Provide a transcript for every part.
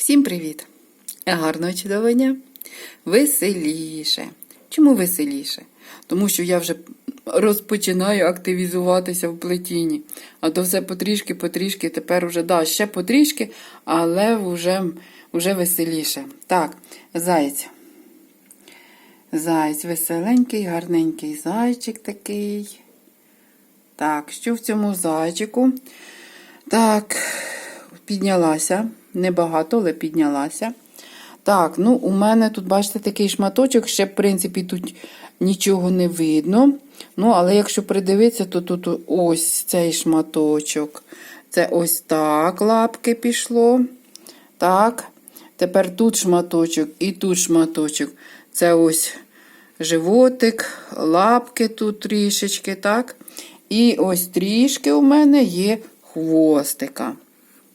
Всім привіт! Гарного чудового! Веселіше. Чому веселіше? Тому що я вже розпочинаю активізуватися в плетінні. А то все потрішки, потрішки, тепер вже, да, ще потрішки, але вже, вже веселіше. Так, заєць. Заєць веселенький, гарненький зайчик такий. Так, що в цьому зайчику? Так, піднялася. Небагато, але піднялася. Так, ну у мене тут, бачите, такий шматочок, ще, в принципі, тут нічого не видно. Ну, але якщо придивитися, то тут ось цей шматочок. Це ось так лапки пішло. Так. Тепер тут шматочок і тут шматочок. Це ось животик, лапки тут трішечки, так. І ось трішки у мене є хвостика.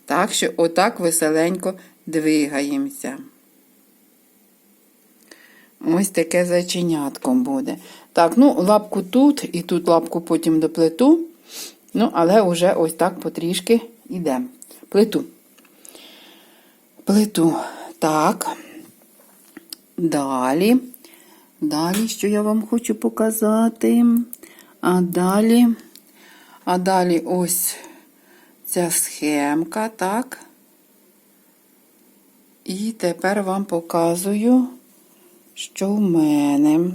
Так що отак веселенько двигаємося. Ось таке зайченятком буде. Так, ну, лапку тут і тут лапку потім до плиту. Ну, але вже ось так потрішки йдемо. Плиту. Плиту. Так. Далі. Далі, що я вам хочу показати. А далі, а далі ось ця схемка, так. І тепер вам показую, що в мене.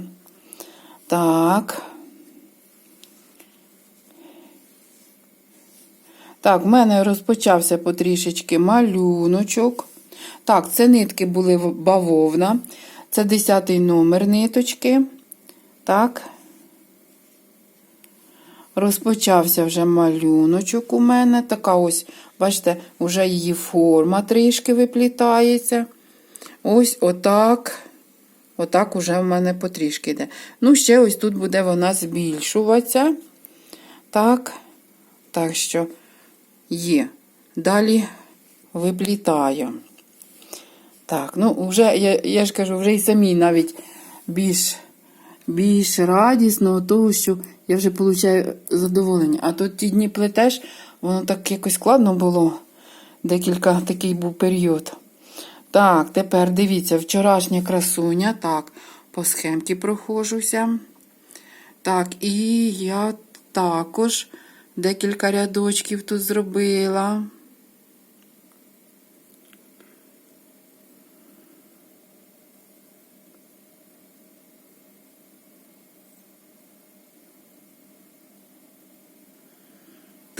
Так. Так, в мене розпочався потрішечки малюночок. Так, це нитки були бавовна. Це 10 номер ниточки. Так. Розпочався вже малюночок у мене. Така ось, бачите, вже її форма трішки виплітається. Ось отак. Отак уже в мене потрішки йде. Ну, ще ось тут буде вона збільшуватися. Так, так що є. Далі виплітаю. Так, ну, вже, я, я ж кажу, вже і самі навіть більш більш радісно того, що я вже отримую задоволення. А то ті дні плетеш, воно так якось складно було. Декілька такий був період. Так, тепер дивіться, вчорашня красуня. Так, по схемці проходжуся. Так, і я також декілька рядочків тут зробила.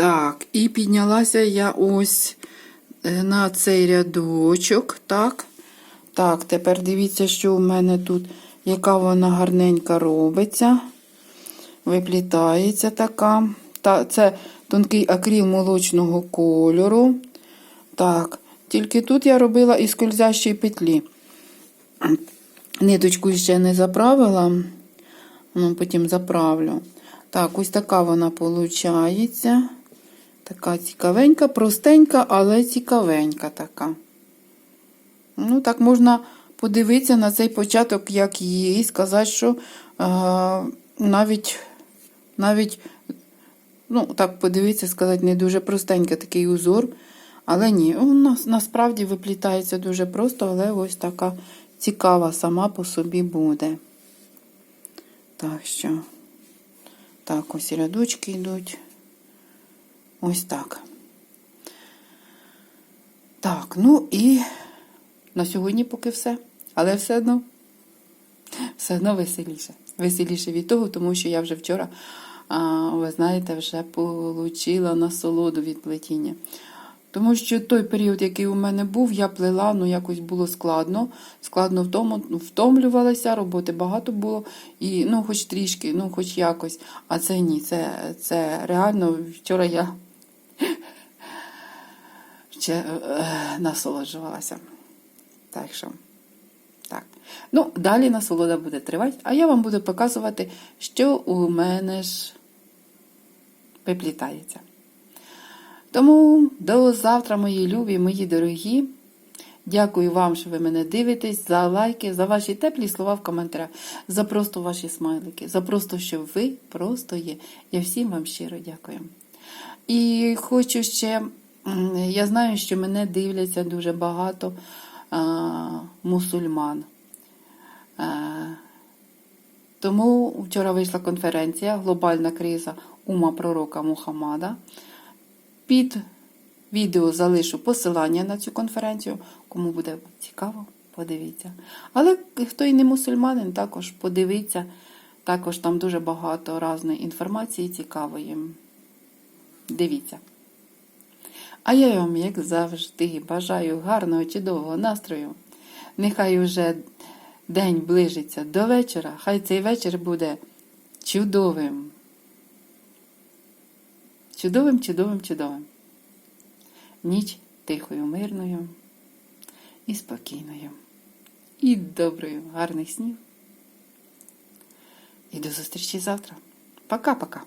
Так, і піднялася я ось е, на цей рядочок. Так, так, тепер дивіться, що у мене тут, яка вона гарненька робиться. Виплітається така. Та, Це тонкий акріл молочного кольору. Так, тільки тут я робила із скользящої петлі. Ниточку ще не заправила, ну, потім заправлю. Так, ось така вона виходить. Така цікавенька, простенька, але цікавенька така. Ну, так можна подивитися на цей початок, як є, і сказати, що е, навіть, навіть, ну, так подивитися, сказати, не дуже простенький такий узор. Але ні, нас насправді виплітається дуже просто, але ось така цікава сама по собі буде. Так що, так, ось рядочки йдуть. Ось так. Так, ну і на сьогодні поки все. Але все одно, все одно веселіше. Веселіше від того, тому що я вже вчора, а, ви знаєте, вже отримала насолоду від плетіння. Тому що той період, який у мене був, я плела, ну якось було складно. Складно в тому, втомлювалася, роботи багато було, і ну, хоч трішки, ну, хоч якось. А це ні, це, це реально вчора я ще е, насолоджувалася. Так що, так. Ну, далі насолода буде тривати, а я вам буду показувати, що у мене ж виплітається. Тому до завтра, мої любі, мої дорогі. Дякую вам, що ви мене дивитесь, за лайки, за ваші теплі слова в коментарях, за просто ваші смайлики, за просто, що ви просто є. Я всім вам щиро дякую. І хочу ще Я знаю, що мене дивляться дуже багато мусульман. Тому вчора вийшла конференція Глобальна криза ума пророка Мухаммада. Під відео залишу посилання на цю конференцію. Кому буде цікаво, подивіться. Але хто і не мусульманин, також подивіться. Також там дуже багато різної інформації цікавої. Дивіться. А я вам, як завжди, бажаю гарного, чудового настрою. Нехай уже день ближиться до вечора, хай цей вечір буде чудовим. Чудовим, чудовим, чудовим. Ніч тихою, мирною і спокійною. І доброю, гарних снів. І до зустрічі завтра. Пока-пока.